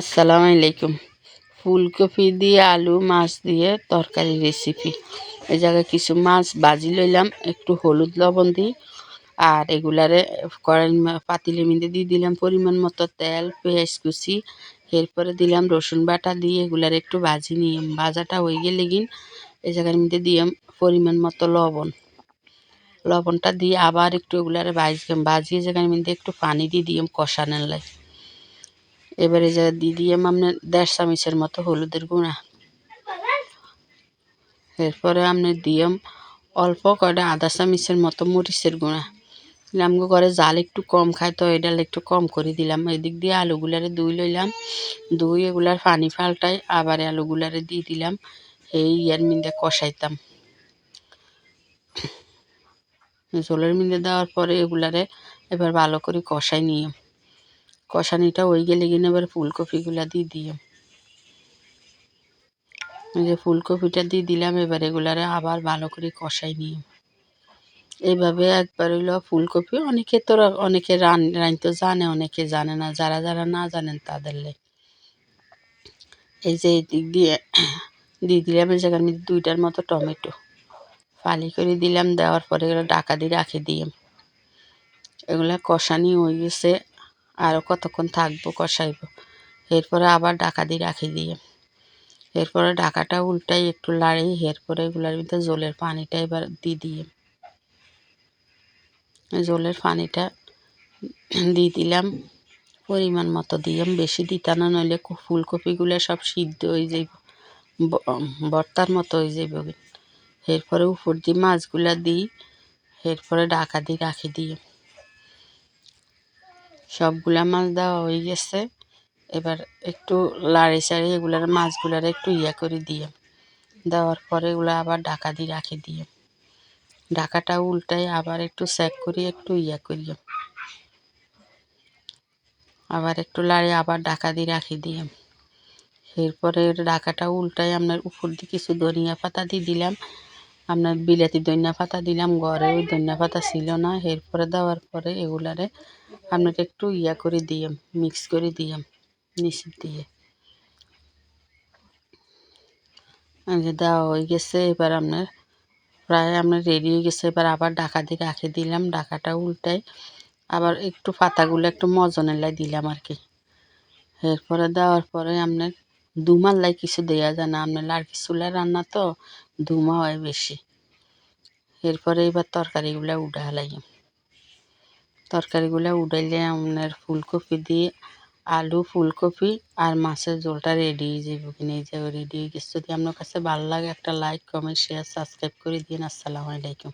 আসসালামু আলাইকুম। ফুলকপি দিয়ে আলু, মাছ দিয়ে তরকারি রেসিপি এই জায়গায় কিছু মাছ বাজি লইলাম, একটু হলুদ লবণ দিই, আর এগুলারে কড়াই পাতিলে মধ্যে দিয়ে দিলাম পরিমাণ মতো তেল, পেঁয়াজ কুচি, এরপরে দিলাম রসুন বাটা দিয়ে এগুলার একটু ভাজি নিয়ে ভাজাটা হয়ে গেলে গিন এই জায়গার মধ্যে দিলাম পরিমাণ মতো লবণ। লবণটা দিয়ে আবার একটু এগুলারে ভাজি, ভাজিয়ে জায়গার মধ্যে একটু পানি দিয়ে দিলাম কষানোর লাগে। এবারে যা দিয়ে দিলাম আপনার দেড় চামচের মতো হলুদের গুঁড়া। এরপরে আপনি দিয়াম অল্প কয়টা আধা চামচের মতো মরিচের গুঁড়া। আমগো ঘরে জাল একটু কম খায় তো এটা একটু কম করে দিলাম। এদিক দিয়ে আলুগুলারে দুই লইলাম। দুই এগুলার পানি ফাল্টাই আবার আলুগুলারে দিয়ে দিলাম। এই ইয়ার মিন্দে কষাইতাম। ঝোলের মিন্দে দেওয়ার পরে এগুলারে এবার ভালো করে কষাই নিয়ে। কষানিটা ওই গেলে কিনা এবার ফুলকপিগুলা দিয়ে দিও। এই যে ফুলকপিটা দিয়ে দিলাম, এবার এগুলারে আবার ভালো করে কষাই নিয়ে এইভাবে একবার হইল ফুলকপি, অনেকে তো অনেকে রান রানতে জানে, অনেকে জানে না। যারা যারা না জানেন তাদের এই যে দিক দিয়ে দিয়ে দিলাম, এই দুইটার মতো টমেটো। ফালি করে দিলাম, দেওয়ার পরে এগুলো ডাকা দিয়ে রাখি দিয়ে। এগুলা কষানি হয়ে গেছে। আরও কতক্ষণ থাকব, কষাইব। এরপরে আবার ডাকা দিয়ে রাখি দিয়ে। এরপরে ডাকাটা উল্টাই একটু লাড়ি, এরপরে এগুলোর ভিতরে জলের পানিটা এবার দিয়ে দিয়ে। জলের পানিটা দিয়ে দিলাম, পরিমাণ মতো দিলাম। বেশি দিতাম না, নইলে ফুলকপিগুলো সব সিদ্ধ হয়ে যাইব ভর্তার মতো হয়ে যাইব। এরপরে উপর দিয়ে মাছগুলা দিই, এরপরে ডাকা দিয়ে রাখি দিয়ে। সবগুলা মাছ দেওয়া হয়ে গেছে। এবার একটু লাড়ি চাড়ি এগুলার মাছগুলার একটু ইয়া করে দিয়ে, দেওয়ার পরে এগুলো আবার ঢাকা দিয়ে রাখি দিয়ে। ঢাকাটা উল্টাই আবার একটু চেক করি একটু ইয়া করি। আবার একটু লাড়ি আবার ঢাকা দিয়ে রাখি দিয়ে। এরপরে ঢাকাটা উল্টাই আপনার উপর দিয়ে কিছু ধনিয়া পাতা দিয়ে দিলাম। আপনার বিলাতি ধনিয়া পাতা দিলাম, ঘরে ওই ধনিয়া পাতা ছিল না। এরপরে দেওয়ার পরে এগুলারে আপনার একটু ইয়া করে দিয়ে মিক্স করে দিয়ে নিচে দিয়ে। দেওয়া হয়ে গেছে, এবার আপনার প্রায় আপনার রেডি হয়ে গেছে। এবার আবার ডাকা দিয়ে রাখে দিলাম ডাকাটা উল্টাই আবার একটু পাতাগুলো একটু মজনেলাই দিলাম আর কি। এরপরে দেওয়ার পরে আপনার দুমার লাই কিছু দেওয়া যায় না, আপনার লাড়কি চুলা রান্না তো ধুমা হয় বেশি। এরপরে এবার তরকারিগুলা উঠা লাগে। তরকারিগুলো উঠাইলে আপনার ফুলকপি দিয়ে আলু, ফুলকপি আর মাছের ঝোলটা রেডি হয়ে যাবে কিনে এই যে রেডি হয়ে গেছে। যদি আপনার কাছে ভালো লাগে একটা লাইক কমেন্ট শেয়ার সাবস্ক্রাইব করে দিন আসসালামু আলাইকুম।